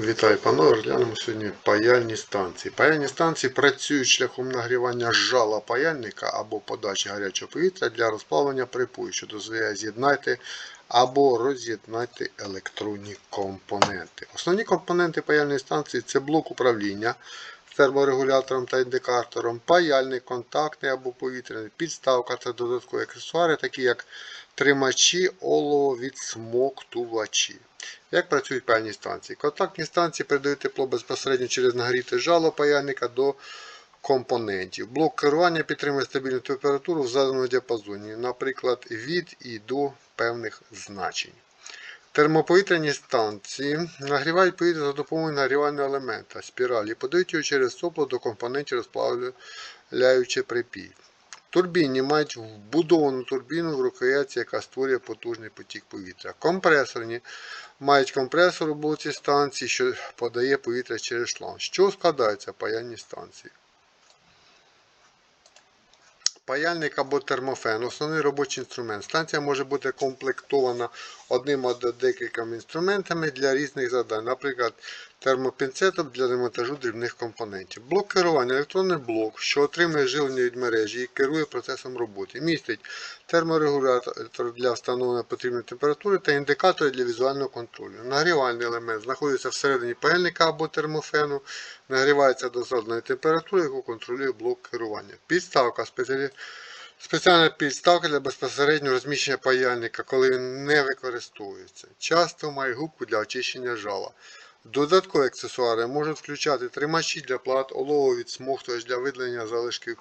Вітаю, панове. Розглянемо сьогодні паяльні станції. Паяльні станції працюють шляхом нагрівання жала паяльника або подачі гарячого повітря для розплавлення припою, що дозволяє з'єднати або роз'єднати електронні компоненти. Основні компоненти паяльної станції це блок управління терморегулятором та індикатором, паяльник, контактний або повітряний, підставка та додаткові аксесуари, такі як тримачі, оловідсмоктувачі. Як працюють паяльні станції? Контактні станції передають тепло безпосередньо через нагріте жало паяльника до компонентів. Блок керування підтримує стабільну температуру в заданому діапазоні, наприклад, від і до певних значень. Термоповітряні станції нагрівають повітря за допомогою нагрівального елемента спіралі подають його через сопло до компонентів, розплавляючи припій. Турбінні мають вбудовану турбіну в рукоятці, яка створює потужний потік повітря. Компресорні мають компресор у блоці станції, що подає повітря через шланг. Що складаються паяльні станції? Паяльник або термофен основний робочий інструмент. Станція може бути комплектована одним або декількома інструментами для різних завдань, наприклад, термопінцетом для демонтажу дрібних компонентів. Блок керування електронний блок, що отримує живлення від мережі і керує процесом роботи. Містить терморегулятор для встановлення потрібної температури та індикатори для візуального контролю. Нагрівальний елемент знаходиться всередині паяльника або термофену, нагрівається до заданої температури, яку контролює блок керування. Підставка спеціалі... Спеціальна підставка для безпосереднього розміщення паяльника, коли він не використовується. Часто має губку для очищення жала. Додаткові аксесуари можуть включати тримачі для плат, олово олововідсмоктувач для видалення залишків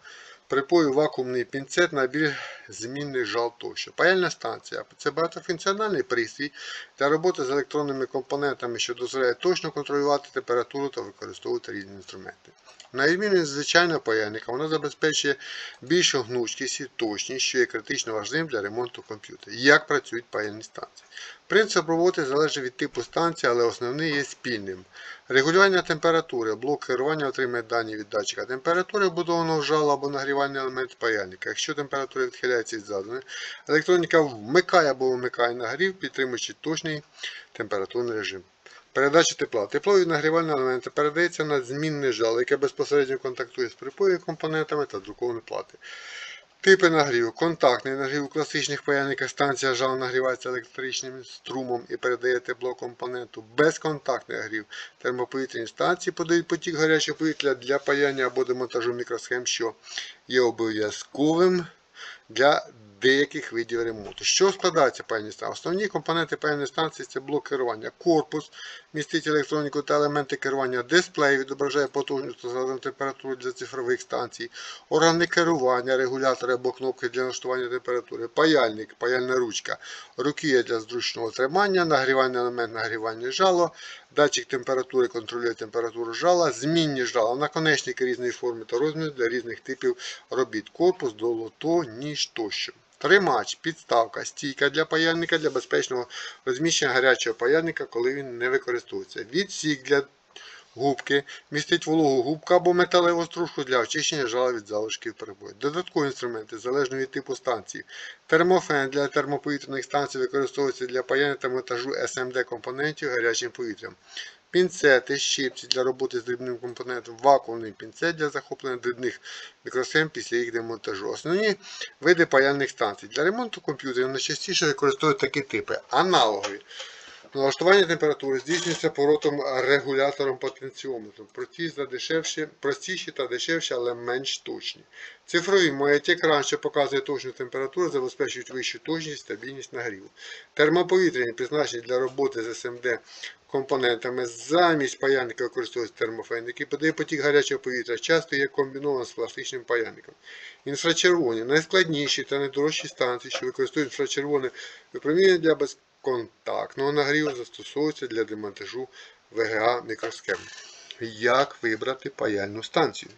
припою, вакуумний пінцет, набір змінних жал тощо. Паяльна станція це багатофункціональний пристрій для роботи з електронними компонентами, що дозволяє точно контролювати температуру та використовувати різні інструменти. На відміну від звичайного паяльника, вона забезпечує більшу гнучкість і точність, що є критично важливим для ремонту комп'ютерів. Як працюють паяльні станції? Принцип роботи залежить від типу станції, але основний є спільним. Регулювання температури. Блок керування отримує дані від датчика температури, вбудованого в або нагрівальний елемент паяльника. Якщо температура відхиляється від заданої, електроніка вмикає або вимикає нагрів, підтримуючи точний температурний режим. Передача тепла. Тепло від нагрівального елемента передається на змінне жало, яке безпосередньо контактує з припою компонентами та друковані плати. Типи нагріву. Контактний нагрів у класичних паяльниках станція жал нагрівається електричним струмом і передає тепло компоненту. Безконтактний нагрів. Термоповітряні станції подають потік гарячого повітря для паяння або демонтажу мікросхем, що є обов'язковим для деяких видів ремонту. Що складається паяльні станції? Основні компоненти паяльної станції це блок керування. Корпус містить електроніку та елементи керування. Дисплей відображає потужну та задану температуру для цифрових станцій. Органи керування, регулятори або кнопки для налаштування температури. Паяльник, паяльна ручка. Рукія для зручного тримання, нагрівальний елемент нагрівання жало. Датчик температури контролює температуру жала, змінні жала, наконечники різної форми та розміру для різних типів робіт. Корпус, долото, ніж тощо. Тримач, підставка, стійка для паяльника для безпечного розміщення гарячого паяльника, коли він не використовується. Відсік для губки, містить вологу губку або металеву стружку для очищення жала від залишків перебою. Додаткові інструменти залежно від типу станції. Термофен для термоповітряних станцій використовується для паяння та монтажу SMD компонентів гарячим повітрям. Пінцети, щипці для роботи з дрібним компонентом, вакуумний пінцет для захоплення дрібних мікросхем після їх демонтажу. Основні види паяльних станцій. Для ремонту комп'ютерів найчастіше використовують такі типи. Аналогові. Налаштування температури здійснюється поворотом регулятором потенціометру. Прості простіші та дешевші, але менш точні. Цифрові мають екран, що показує точну температуру, забезпечують вищу точність, стабільність нагріву. Термоповітряні призначені для роботи з СМД компонентами. Замість паяльника використовується термофен, який подає потік гарячого повітря, часто є комбіновано з класичним паяльником. Інфрачервоні найскладніші та найдорожчі станції, що використовують інфрачервоне випромінення для безконтактного нагріву, застосовується для демонтажу ВГА мікросхем. Як вибрати паяльну станцію?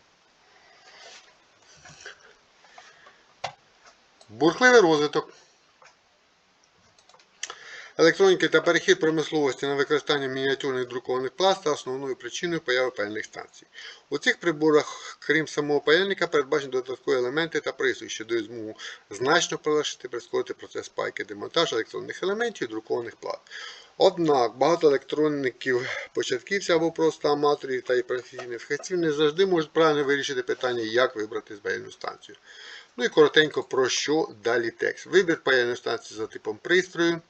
Бурхливий розвиток електроніки та перехід промисловості на використання мініатюрних друкованих плат став основною причиною появи паяльних станцій. У цих приборах, крім самого паяльника, передбачені додаткові елементи та пристрої, що дають змогу значно полегшити прискорити процес пайки демонтажу електронних елементів і друкованих плат. Однак багато електронників, початківців або просто аматорів та і професійних фахівців не завжди можуть правильно вирішити питання, як вибрати паяльну станцію. Ну і коротенько про що далі текст. Вибір паяльної станції за типом пристрою,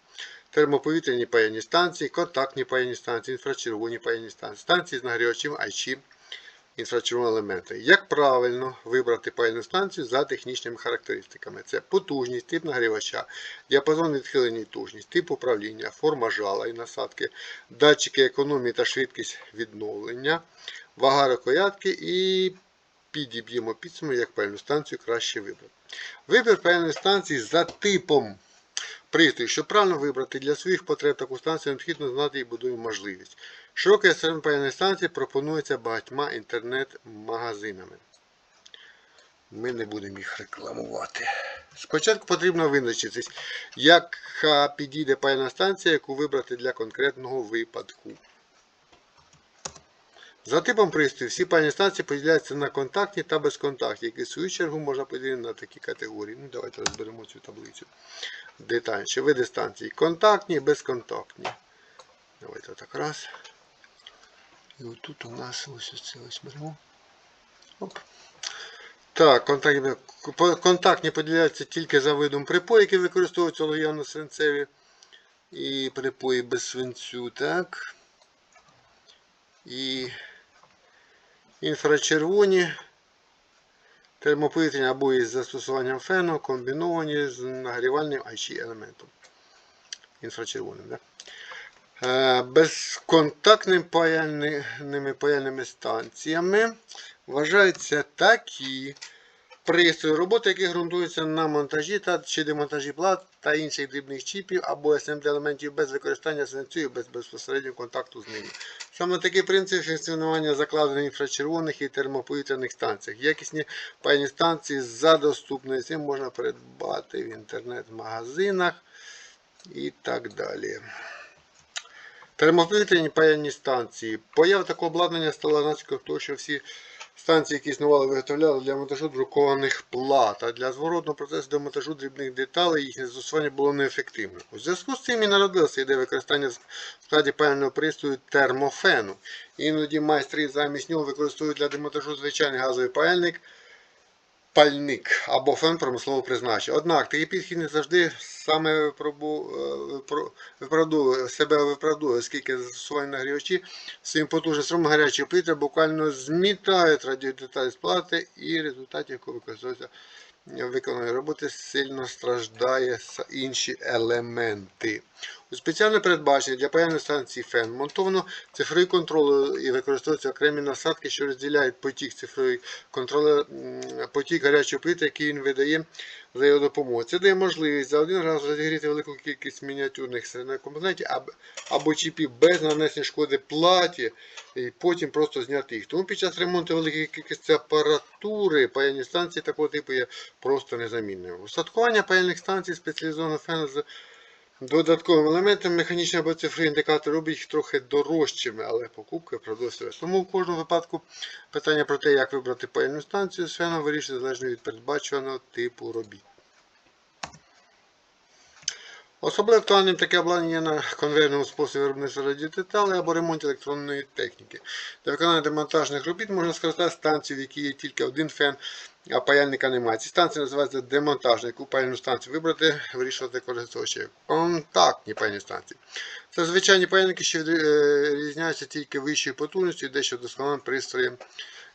термоповітряні паяльні станції, контактні паяльні станції, інфрачервоні паяльні станції, станції з нагрівачем IC, інфрачервоні елементи. Як правильно вибрати паяльну станцію за технічними характеристиками? Це потужність, тип нагрівача, діапазон відхилення і тужність, тип управління, форма жала і насадки, датчики економії та швидкість відновлення, вага рукоятки і підіб'ємо підсумок, як паяльну станцію краще вибрати. Вибір паяльної станції за типом пристрою. Щоб правильно вибрати для своїх потреб таку станцію, необхідно знати і будуємо можливість. Широкий асортимент паяльної станції пропонується багатьма інтернет-магазинами. Ми не будемо їх рекламувати. Спочатку потрібно визначитись, яка підійде паяльна станція, яку вибрати для конкретного випадку. За типом пристрою всі паяльні станції поділяються на контактні та безконтактні, які в свою чергу можна поділити на такі категорії. Ну, Давайте розберемо цю таблицю детальніше. Види станцій. Контактні, безконтактні. Давайте так раз. І отут у нас ось це ось беремо. Оп. Так, контактні, контактні поділяються тільки за видом припою, які використовуються лояльно свинцеві і припої без свинцю. Так. І інфрачервоні, термоповітряні або із застосуванням фену, комбіновані з нагрівальним IC елементом. Інфрачервоним. Да? Безконтактним Безконтактними паяльними паяльними станціями вважаються такі пристрої, роботи, які ґрунтуються на монтажі та чи демонтажі плат та інших дрібних чіпів або SMD-елементів без використання і без безпосереднього контакту з ними. Саме такий принцип функціонування закладений в інфрачервоних і термоповітряних станціях. Якісні паяльні станції за доступною цим можна придбати в інтернет-магазинах і так далі. Термоповітряні паяльні станції. Поява такого обладнання стала наслідком того, що всі станції, які існували, виготовляли для монтажу друкованих плат, а для зворотного процесу до монтажу дрібних деталей їхнє застосування було неефективним. У зв'язку з цим і народилася ідея використання в складі паяльного пристрою термофену. Іноді майстри замість нього використовують для демонтажу звичайний газовий паяльник. Пальник або фен промислового призначення. Однак такий підхід не завжди саме е, себе виправдовує, оскільки застосування нагрівачі своїм потужним гарячого повітря буквально змітають радіодеталі з плати і в результаті якого використовується виконаної роботи сильно страждає інші елементи. У спеціально передбаченні для паяльної станції фен монтовано цифровий контролер і використовуються окремі насадки, що розділяють потік цифровий контролер, потік гарячого повітря, який він видає за його допомогою. Це дає можливість за один раз розігріти велику кількість мініатюрних компонентів або, чіпів без нанесення шкоди платі, і потім просто зняти їх. Тому під час ремонту великої кількості апаратури паяльні станції такого типу є просто незамінними. Устаткування паяльних станцій спеціалізованого фену з додатковими елементами механічні або цифрові індикатори робить їх трохи дорожчими, але покупки продовжує. Тому в кожному випадку питання про те, як вибрати паяльну станцію з феном, вирішується залежно від передбачуваного типу робіт. Особливо актуальним таке обладнання на конвейерному способі виробництва радіодеталей або ремонті електронної техніки. Для виконання демонтажних робіт можна скористати станцію, в якій є тільки один фен, а паяльника немає. Ці станції називаються демонтажні. Яку паяльну станцію вибрати, вирішувати користувачі. Контактні паяльні станції. Це звичайні паяльники, що відрізняються тільки вищою потужністю дещо досконалим пристроєм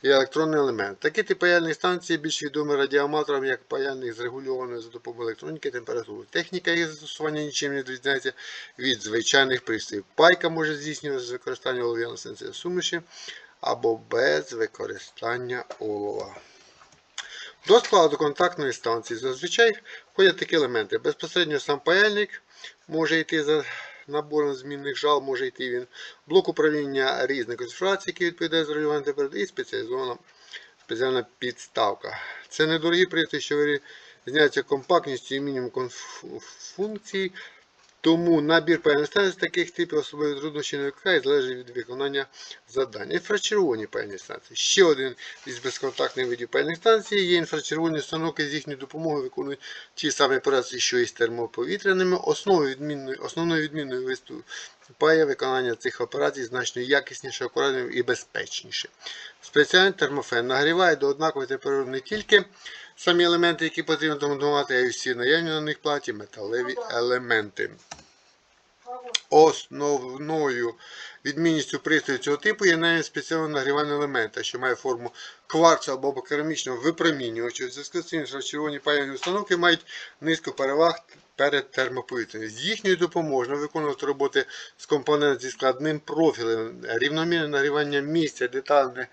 і електронний елемент. Такі типи паяльних станції більш відомі радіоаматорам як паяльник з регульованою за допомогою електроніки температури. Техніка їх застосування нічим не відрізняється від звичайних пристроїв. Пайка може здійснюватися з використанням олов'яно-сенсової суміші або без використання олова. До складу контактної станції зазвичай входять такі елементи. Безпосередньо сам паяльник може йти за набором змінних жал, може йти він. Блок управління різних конфігурацій, який відповідає за регулювання температури, і спеціалізована спеціальна підставка. Це недорогі пристрої, що вирізняються компактністю і мінімум функцій. Тому набір паяльних станцій таких типів особливо труднощі не викликає, залежить від виконання завдань. Інфрачервоні паяльні станції. Ще один із безконтактних видів паяльних станцій є інфрачервоні установки з їхньою допомогою виконують ті самі операції, що і з термоповітряними. Основою відмінною, основною відмінною висту- пає виконання цих операцій значно якісніше, акуратніше і безпечніше. Спеціальний термофен нагріває до однакової температури не тільки самі елементи, які потрібно демонтувати, а й всі наявні на них платі металеві елементи. Основною відмінністю пристрою цього типу є навіть спеціального нагрівального елемента, що має форму кварцу або керамічного випромінювача. У зв'язку з цим червоні паяльні установки мають низку переваг перед термоповітряною. З їхньою допомогою виконувати роботи з компонентом зі складним профілем, рівномірне нагрівання місця, детальне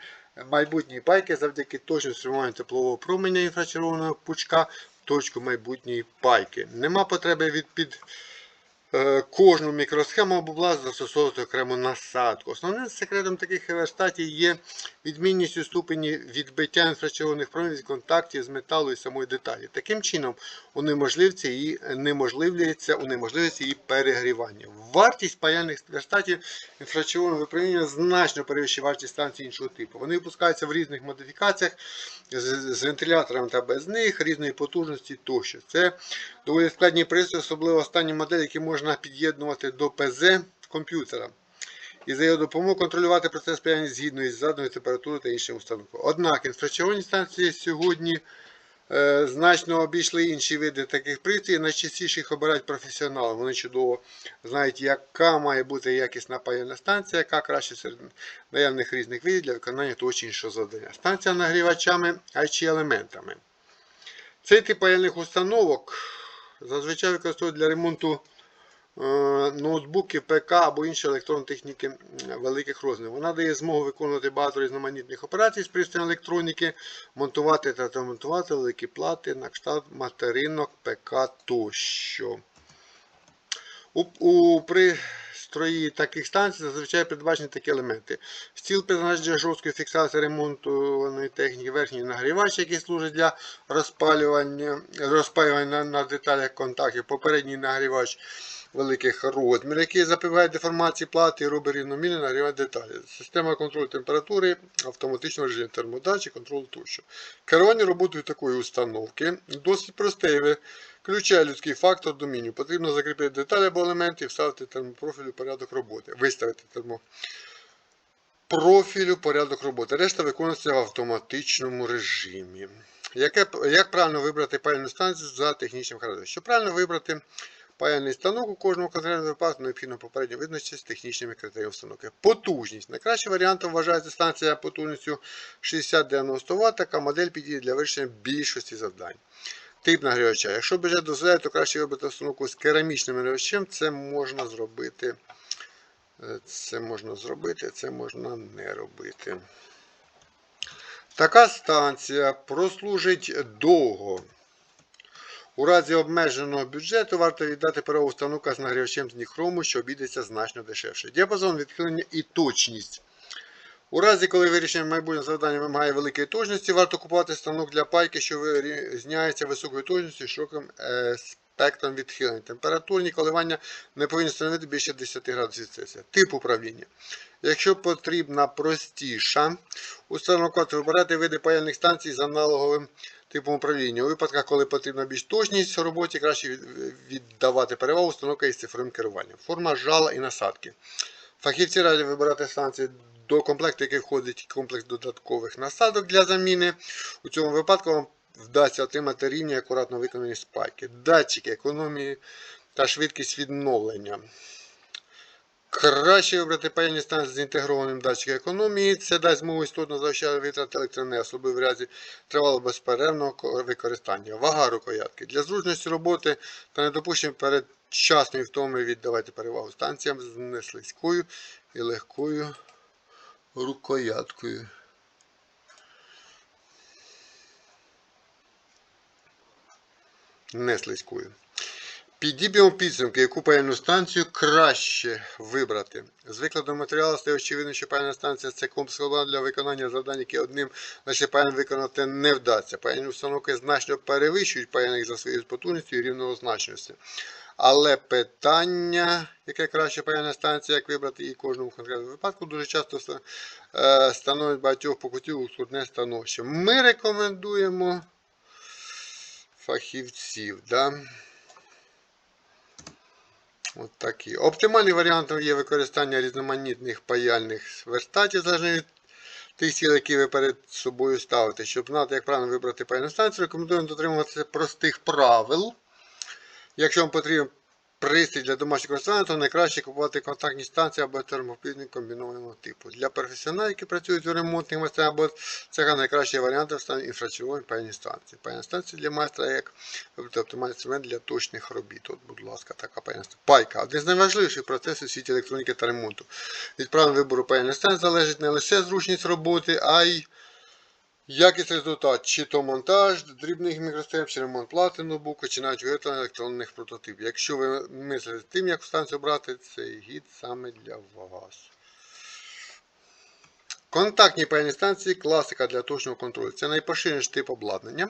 майбутньої пайки завдяки точному спрямуванню теплового променя інфрачервоного пучка в точку майбутньої пайки. Нема потреби від під Кожну мікросхему або блаз застосовувати окрему насадку. Основним секретом таких верстатів є відмінність у ступені відбиття інфрачервоних промінь від контактів з металу і самої деталі. Таким чином унеможливиться її, неможливлюється унеможливиться її перегрівання. Вартість паяльних верстатів інфрачервоного випромінювання значно перевищує вартість станцій іншого типу. Вони випускаються в різних модифікаціях з, з вентиляторами та без них, різної потужності тощо. Це доволі складні пристрої, особливо останні моделі, які можна під'єднувати до ПЗ комп'ютера. І за його допомогою контролювати процес паяння згідно із заданою температурою та іншим установкою. Однак інфрачервоні станції сьогодні е, значно обійшли інші види таких пристроїв. Найчастіше їх обирають професіонали. Вони чудово знають, яка має бути якісна паяльна станція, яка краще серед наявних різних видів для виконання того чи іншого завдання. Станція нагрівачами, а чи елементами. Цей тип паяльних установок зазвичай використовують для ремонту ноутбуків, ПК або іншої електронні техніки великих розмірів. Вона дає змогу виконувати багато різноманітних операцій з пристроєм електроніки, монтувати та демонтувати великі плати на кшталт материнок, ПК тощо. У, у пристрої таких станцій зазвичай передбачені такі елементи. Стіл призначений для жорсткої фіксації ремонтованої техніки, верхній нагрівач, який служить для розпалювання, розпалювання на, деталях контактів, попередній нагрівач великих розмірів, який запобігає деформації плати і робить рівномірне нагрівання деталі. Система контролю температури, автоматичного режиму термодачі, контролю тощо. Керування роботою такої установки досить просте і виключає людський фактор до мінімуму. Потрібно закріпити деталі або елементи і вставити термопрофілю порядок роботи. Виставити термопрофілю порядок роботи. Решта виконується в автоматичному режимі. Яке, як правильно вибрати паяльну станцію за технічним характером? Щоб правильно вибрати паяльний станок у кожному конкретному випадку необхідно попередньо визначитися з технічними критеріями установки. Потужність. Найкращим варіантом вважається станція потужністю 60-90 Вт, така модель підійде для вирішення більшості завдань. Тип нагрівача. Якщо бюджет дозволяє, то краще вибрати установку з керамічним нагрівачем. Це можна зробити. Е, Це можна зробити, це можна не робити. Така станція прослужить довго. У разі обмеженого бюджету варто віддати перевагу установка з нагрівачем з ніхрому, що обійдеться значно дешевше. Діапазон відхилення і точність. У разі, коли вирішення майбутнього завдання вимагає великої точності, варто купувати станок для пайки, що вирізняється високою точністю і широким е, спектром відхилень. Температурні коливання не повинні становити більше 10 градусів Цельсія. Тип управління. Якщо потрібна простіша установка, то вибирати види паяльних станцій з аналоговим типом управління. У випадках, коли потрібна більш точність в роботі, краще віддавати перевагу установка із цифровим керуванням. Форма жала і насадки. Фахівці радять вибирати станції до комплекту, який входить комплекс додаткових насадок для заміни. У цьому випадку вам вдасться отримати рівні акуратно виконані спайки, датчики економії та швидкість відновлення. Краще вибрати паяльні станції з інтегрованим датчиком економії. Це дасть змогу істотно заощаджувати витрати електроенергії, особливо в разі тривалого безперервного використання. Вага рукоятки. Для зручності роботи та недопущення передчасної втоми віддавайте перевагу станціям з неслизькою і легкою рукояткою. Не слизькою. Підіб'ємо підсумки, яку паяльну станцію краще вибрати. З викладом матеріалу стає очевидно, що паяльна станція це комплекс для виконання завдань, які одним лише паяльним виконати не вдасться. Паяльні установки значно перевищують паяльних за своєю потужністю і рівнозначністю. Але питання, яке краще паяльна станція, як вибрати в кожному конкретному випадку, дуже часто е, становить багатьох у скрутне становище. Ми рекомендуємо фахівців. Да? От такі. Оптимальним варіантом є використання різноманітних паяльних верстатів, залежно від тих сіл, які ви перед собою ставите. Щоб знати, як правильно вибрати паяльну станцію, рекомендуємо дотримуватися простих правил. Якщо вам потрібен пристрій для домашнього користування, то найкраще купувати контактні станції або термопільні комбінованого типу. Для професіоналів, які працюють у ремонтних майстрах або цеха найкращий варіант стане інфрачервоні паяльні станції. Паяльні станції для майстра як оптимальний інструмент для точних робіт. От, будь ласка, така станція. Пайка. Один з найважливіших процесів у світі електроніки та ремонту. Від правильного вибору паяльних станцій залежить не лише зручність роботи, а й Якість результат, чи то монтаж дрібних мікросхем, чи ремонт плати ноутбука, чи навіть виготовлення електронних прототипів. Якщо ви мислите тим, як станцію обрати, цей гід саме для вас. Контактні паяльні станції класика для точного контролю. Це найпоширеніший тип обладнання,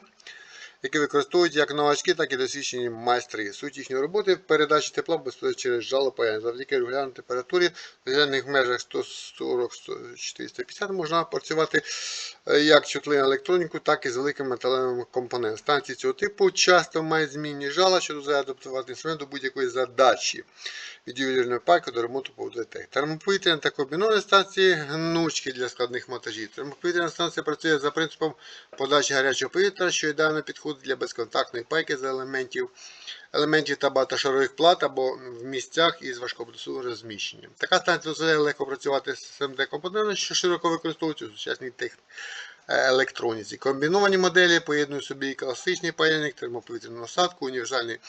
який використовують як новачки, так і досвідчені майстри. Суть їхньої роботи передачі тепла безпосередньо через жало паяльня. Завдяки регулярній температурі в регулярних межах 140-450 можна працювати е, як чутливу електроніку, так і з великими металевими компонентами. Станції цього типу часто мають змінні жала, що дозволяє адаптувати інструмент до будь-якої задачі. Від ювелірної пайки до ремонту поводитек. Термоповітряна та комбіновані станції гнучки для складних монтажів. Термоповітряна станція працює за принципом подачі гарячого повітря, що ідеально підходить для безконтактної пайки з елементів елементів та багатошарових плат або в місцях із важкопроцесовим розміщенням. Така станція дозволяє легко працювати з СМД-компонентами, що широко використовуються у сучасній техніці електроніці. Комбіновані моделі поєднують собі класичний паяльник, термоповітряну насадку, універсальний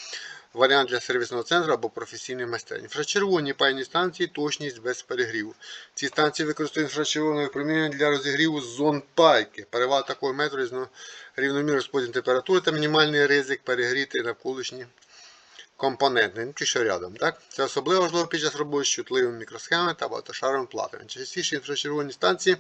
варіант для сервісного центру або професійної майстерні. Інфрачервоні паяльні станції точність без перегріву. Ці станції використовують інфрачервоне випромінення для розігріву зон пайки. Перевага такого методу рівномірний розподіл температури та мінімальний ризик перегріти навколишні компоненти, ну, ті, що рядом. Так? Це особливо важливо під час роботи з чутливими мікросхемами та багатошаровими платами. Частіше інфрачервоні станції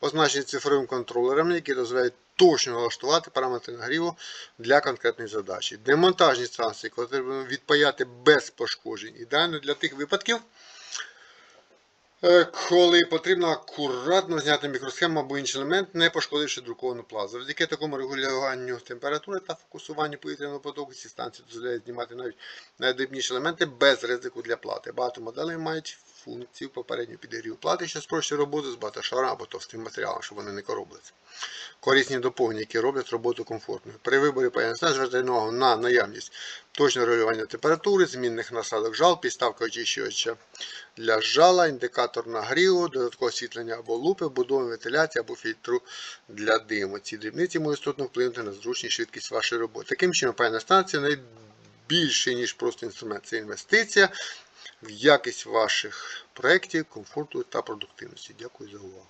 означені цифровим контролерами, які дозволяють точно налаштувати параметри нагріву для конкретної задачі. Демонтажні станції, коли треба відпаяти без пошкоджень, ідеально для тих випадків, коли потрібно акуратно зняти мікросхему або інший елемент, не пошкодивши друковану плазу. Завдяки такому регулюванню температури та фокусуванню повітряного потоку ці станції дозволяють знімати навіть найдрібніші елементи без ризику для плати. Багато моделей мають функцію попереднього підігріву плати, що спрощує роботу з багатошаром або товстим матеріалом, щоб вони не коробляться. Корисні доповнення, які роблять роботу комфортною. При виборі паянста звертайте увагу на наявність точного регулювання температури, змінних насадок жал, підставка очищувача для жала, індикатор нагріву, додаткове освітлення або лупи, вбудова вентиляції або фільтру для диму. Ці дрібниці можуть істотно вплинути на зручність швидкість вашої роботи. Таким чином, паяльна станція найбільше, ніж просто інструмент. Це інвестиція в якість ваших проєктів, комфорту та продуктивності. Дякую за увагу.